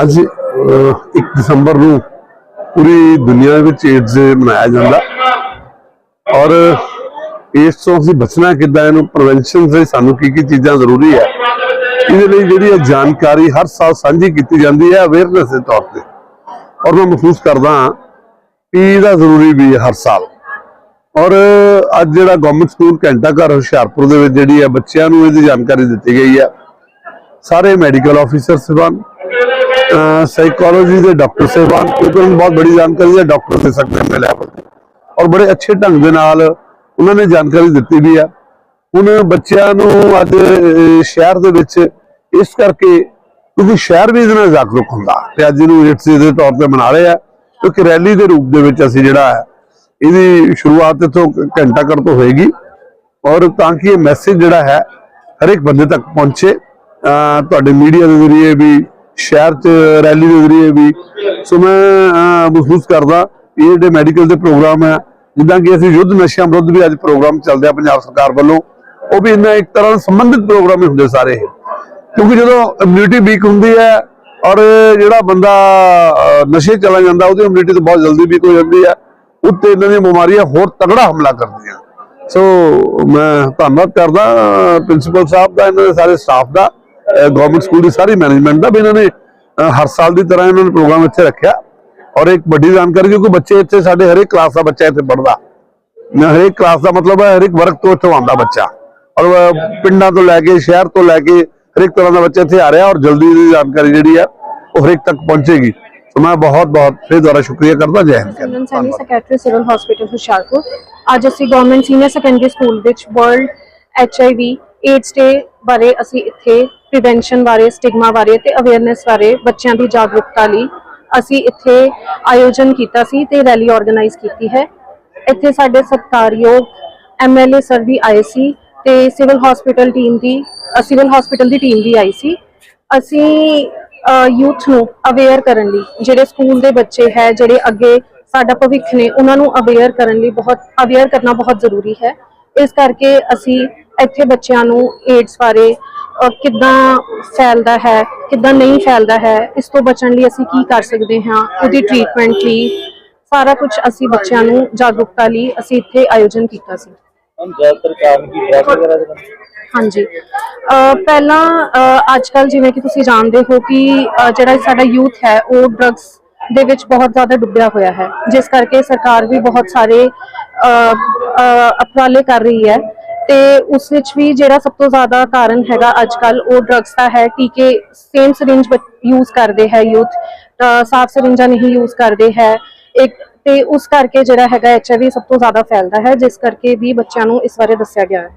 ਅੱਜ 1 ਦਸੰਬਰ ਨੂੰ ਪੂਰੀ ਦੁਨੀਆ ਵਿੱਚ ਏਡਜ਼ ਮਨਾਇਆ ਜਾਂਦਾ। ਔਰ ਇਸ ਤੋਂ ਅਸੀਂ ਬਚਣਾ ਕਿੱਦਾਂ ਇਹਨੂੰ ਪ੍ਰੀਵੈਂਸ਼ਨ ਲਈ ਸਾਨੂੰ ਕੀ ਕੀ ਚੀਜ਼ਾਂ ਜ਼ਰੂਰੀ ਹੈ, ਇਹਦੇ ਲਈ ਜਿਹੜੀ ਇਹ ਜਾਣਕਾਰੀ ਹਰ ਸਾਲ ਸਾਂਝੀ ਕੀਤੀ ਜਾਂਦੀ ਹੈ ਅਵੇਅਰਨੈਸ ਦੇ ਤੌਰ ਤੇ। ਔਰ ਮੈਂ ਮਹਿਸੂਸ ਕਰਦਾ ਹਾਂ ਕਿ ਜ਼ਰੂਰੀ ਵੀ ਹਰ ਸਾਲ। ਔਰ ਅੱਜ ਜਿਹੜਾ ਗਵਰਨਮੈਂਟ ਸਕੂਲ ਘੰਟਾ ਘਰ ਹੁਸ਼ਿਆਰਪੁਰ ਦੇ ਵਿੱਚ ਜਿਹੜੀ ਹੈ, ਬੱਚਿਆਂ ਨੂੰ ਇਹਦੀ ਜਾਣਕਾਰੀ ਦਿੱਤੀ ਗਈ ਹੈ। ਸਾਰੇ ਮੈਡੀਕਲ ਆਫੀਸਰ ਸਹਿਬਾਨ ਸਾਈਕੋਲੋਜੀ ਦੇ ਡਾਕਟਰ ਸਹਿਬਾਨ ਕਿਉਂਕਿ ਉਹਨਾਂ ਨੂੰ ਬਹੁਤ ਬੜੀ ਜਾਣਕਾਰੀ ਹੈ ਡਾਕਟਰ ਦੇ ਸਕਦੇ ਨੇ ਲੈਵਲ ਤੇ। ਔਰ ਬੜੇ ਅੱਛੇ ਢੰਗ ਦੇ ਨਾਲ ਉਹਨਾਂ ਨੇ ਜਾਣਕਾਰੀ ਦਿੱਤੀ ਵੀ ਆ। ਹੁਣ ਬੱਚਿਆਂ ਨੂੰ ਅੱਜ ਸ਼ਹਿਰ ਦੇ ਵਿੱਚ ਇਸ ਕਰਕੇ ਕਿਉਂਕਿ ਸ਼ਹਿਰ ਵੀ ਇਹਦੇ ਨਾਲ ਜਾਗਰੂਕ ਹੁੰਦਾ ਤੇ ਅੱਜ ਇਹਨੂੰ ਇਟਸ ਦੇ ਤੌਰ ਤੇ ਮਨਾ ਰਹੇ ਆ ਕਿਉਂਕਿ ਰੈਲੀ ਦੇ ਰੂਪ ਦੇ ਵਿੱਚ ਅਸੀਂ ਜਿਹੜਾ ਹੈ, ਇਹਦੀ ਸ਼ੁਰੂਆਤ ਇੱਥੋਂ ਘੰਟਾ ਘਰ ਤੋਂ ਹੋਏਗੀ। ਔਰ ਤਾਂ ਕਿ ਇਹ ਮੈਸੇਜ ਜਿਹੜਾ ਹੈ ਹਰ ਇੱਕ ਬੰਦੇ ਤੱਕ ਪਹੁੰਚੇ। ਤੁਹਾਡੇ ਮੀਡੀਆ ਦੇ ਜ਼ਰੀਏ ਵੀ, ਸ਼ਹਿਰ 'ਚ ਰੈਲੀ ਦੇ ਜ਼ਰੀਏ ਵੀ। ਸੋ ਮੈਂ ਮਹਿਸੂਸ ਕਰਦਾ, ਇਹ ਜਿਹੜੇ ਮੈਡੀਕਲ ਦੇ ਪ੍ਰੋਗਰਾਮ ਹੈ, ਜਿੱਦਾਂ ਕਿ ਅਸੀਂ ਯੁੱਧ ਨਸ਼ਿਆਂ ਵਿਰੁੱਧ ਵੀ ਅੱਜ ਪ੍ਰੋਗਰਾਮ ਚੱਲਦੇ ਆ ਪੰਜਾਬ ਸਰਕਾਰ ਵੱਲੋਂ, ਉਹ ਵੀ ਇਹਨਾਂ ਇੱਕ ਤਰ੍ਹਾਂ ਸੰਬੰਧਿਤ ਪ੍ਰੋਗਰਾਮ ਹੀ ਹੁੰਦੇ ਸਾਰੇ ਇਹ। ਕਿਉਂਕਿ ਜਦੋਂ ਇਮਿਊਨਿਟੀ ਵੀਕ ਹੁੰਦੀ ਹੈ ਔਰ ਜਿਹੜਾ ਬੰਦਾ ਨਸ਼ੇ ਚਲਾ ਜਾਂਦਾ, ਉਹਦੀ ਇਮਿਊਨਿਟੀ ਤਾਂ ਬਹੁਤ ਜਲਦੀ ਵੀਕ ਹੋ ਜਾਂਦੀ ਹੈ, ਉੱਤੇ ਇਹਨਾਂ ਦੀਆਂ ਬਿਮਾਰੀਆਂ ਹੋਰ ਤਗੜਾ ਹਮਲਾ ਕਰਦੀਆਂ। ਸੋ ਮੈਂ ਧੰਨਵਾਦ ਕਰਦਾ ਪ੍ਰਿੰਸੀਪਲ ਸਾਹਿਬ ਦਾ, ਇਹਨਾਂ ਦੇ ਸਾਰੇ ਸਟਾਫ ਦਾ। ਗਵਰਨਮੈਂਟ ਸਕੂਲ ਦੀ ਸਾਰੀ ਮੈਨੇਜਮੈਂਟ ਦਾ ਵੀ ਇਹਨਾਂ ਨੇ ਅਹ, ਹਰ ਸਾਲ ਦੀ ਤਰ੍ਹਾਂ ਇਹਨਾਂ ਨੇ ਪ੍ਰੋਗਰਾਮ ਇੱਥੇ ਰੱਖਿਆ ਔਰ ਇੱਕ ਵੱਡੀ ਜਾਣਕਾਰੀ ਕਿਉਂਕਿ ਬੱਚੇ ਇੱਥੇ ਸਾਡੇ ਹਰੇਕ ਕਲਾਸ ਦਾ ਬੱਚਾ ਇੱਥੇ ਪੜ੍ਹਦਾ ਮੈਂ ਹਰੇਕ ਕਲਾਸ ਦਾ ਮਤਲਬ ਹੈ ਹਰੇਕ ਵਰਗ ਤੋਂ ਇੱਥੋਂ ਆਉਂਦਾ ਬੱਚਾ ਔਰ ਅਹ, ਪਿੰਡਾਂ ਤੋਂ ਲੈ ਕੇ ਸ਼ਹਿਰ ਤੋਂ ਲੈ ਕੇ ਹਰੇਕ ਤਰ੍ਹਾਂ ਦਾ ਬੱਚਾ ਇੱਥੇ ਆ ਰਿਹਾ ਔਰ ਜਲਦੀ ਦੀ ਜਾਣਕਾਰੀ ਜਿਹੜੀ ਹੈ ਉਹ ਹਰੇਕ ਤੱਕ ਪਹੁੰਚੇਗੀ ਸੋ ਮੈਂ ਬਹੁਤ ਬਹੁਤ ਫਿਰ ਦੁਬਾਰਾ ਸ਼ੁਕਰੀਆ ਕਰਦਾ ਜੈ Hind Chandan Saini secretary civil hospital Hoshiarpur ਅੱਜ ਅਸੀਂ ਗਵਰਨਮੈਂਟ ਸੀਨੀਅਰ ਸੈਕੰਡਰੀ ਸਕੂਲ ਵਿੱਚ ਵਰਲਡ ਐਚਆਈਵੀ ਏਡਸ ਡੇ ਬਾਰੇ ਅਸੀਂ ਇੱਥੇ ਪ੍ਰੀਵੈਂਸ਼ਨ ਬਾਰੇ ਸਟਿਗਮਾ ਬਾਰੇ ਤੇ ਅਵੇਅਰਨੈਸ ਬਾਰੇ ਬੱਚਿਆਂ ਦੀ ਜਾਗਰੂਕਤਾ ਲਈ ਅਸੀਂ ਇੱਥੇ ਆਯੋਜਨ ਕੀਤਾ ਸੀ ਤੇ ਰੈਲੀ ਆਰਗੇਨਾਈਜ਼ ਕੀਤੀ ਹੈ। ਇੱਥੇ ਸਾਡੇ ਸਤਿਕਾਰਯੋਗ ਐਮਐਲਏ ਸਰ ਵੀ ਆਏ ਸੀ ਤੇ ਸਿਵਲ ਹਸਪੀਟਲ ਟੀਮ ਦੀ ਸਿਵਲ ਹਸਪੀਟਲ ਦੀ ਟੀਮ ਵੀ ਆਈ ਸੀ। ਅਸੀਂ ਯੂਥ ਨੂੰ ਅਵੇਅਰ ਕਰਨ ਲਈ, ਜਿਹੜੇ ਸਕੂਲ ਦੇ ਬੱਚੇ ਹੈ, ਜਿਹੜੇ ਅੱਗੇ ਸਾਡਾ ਭਵਿੱਖ ਨੇ, ਉਹਨਾਂ ਨੂੰ ਅਵੇਅਰ ਕਰਨ ਲਈ ਬਹੁਤ ਅਵੇਅਰ ਕਰਨਾ ਬਹੁਤ ਜ਼ਰੂਰੀ ਹੈ। ਇਸ ਕਰਕੇ ਅਸੀਂ ਇੱਥੇ ਬੱਚਿਆਂ ਨੂੰ ਏਡਸ ਬਾਰੇ ਕਿੱਦਾਂ ਫੈਲਦਾ ਹੈ ਕਿੱਦਾਂ ਨਹੀਂ ਫੈਲਦਾ ਹੈ ਇਸ ਤੋਂ ਬਚਣ ਲਈ ਅਸੀਂ ਕੀ ਕਰ ਸਕਦੇ ਹਾਂ ਉਹਦੀ ਟ੍ਰੀਟਮੈਂਟ ਲਈ ਸਾਰਾ ਕੁਝ ਅਸੀਂ ਬੱਚਿਆਂ ਨੂੰ ਜਾਗਰੂਕਤਾ ਲਈ ਅਸੀਂ ਇੱਥੇ ਆਯੋਜਨ ਕੀਤਾ ਸੀ। ਹਮ ਜ਼ਿਆਦਾਤਰ ਕਾਰਨ ਕੀ ਡਰਗ ਵਗੈਰਾ ਦੇ ਨਾਲ? ਹਾਂਜੀ। ਪਹਿਲਾਂ ਅੱਜ ਕੱਲ ਜਿਵੇਂ ਕਿ ਤੁਸੀਂ ਜਾਣਦੇ ਹੋ ਕਿ ਜਿਹੜਾ ਸਾਡਾ ਯੂਥ ਹੈ ਉਹ ਡਰੱਗਸ ਦੇ ਵਿੱਚ ਬਹੁਤ ਜ਼ਿਆਦਾ ਡੁੱਬਿਆ ਹੋਇਆ ਹੈ। ਜਿਸ ਕਰਕੇ ਸਰਕਾਰ ਵੀ ਬਹੁਤ ਸਾਰੇ ਉਪਰਾਲੇ ਕਰ ਰਹੀ ਹੈ। ਤੇ ਉਸ ਵਿੱਚ ਵੀ ਜਿਹੜਾ ਸਭ ਤੋਂ ਜ਼ਿਆਦਾ ਕਾਰਨ ਹੈਗਾ ਅੱਜ ਕੱਲ ਉਹ ਡਰੱਗਸ ਦਾ ਹੈ ਟੀਕੇ ਸੇਮ ਸਿਰਿੰਜ ਯੂਜ਼ ਕਰਦੇ ਹੈ ਯੂਥ ਸਾਫ਼ ਸਿਰਿੰਜਾਂ ਨਹੀਂ ਯੂਜ਼ ਕਰਦੇ ਹੈ। ਇੱਕ ਤੇ ਉਸ ਕਰਕੇ ਜਿਹੜਾ ਹੈਗਾ ਐਚਆਈਵੀ ਸਭ ਤੋਂ ਜ਼ਿਆਦਾ ਫੈਲਦਾ ਹੈ, ਜਿਸ ਕਰਕੇ ਵੀ ਬੱਚਿਆਂ ਨੂੰ ਇਸ ਬਾਰੇ ਦੱਸਿਆ ਗਿਆ ਹੈ।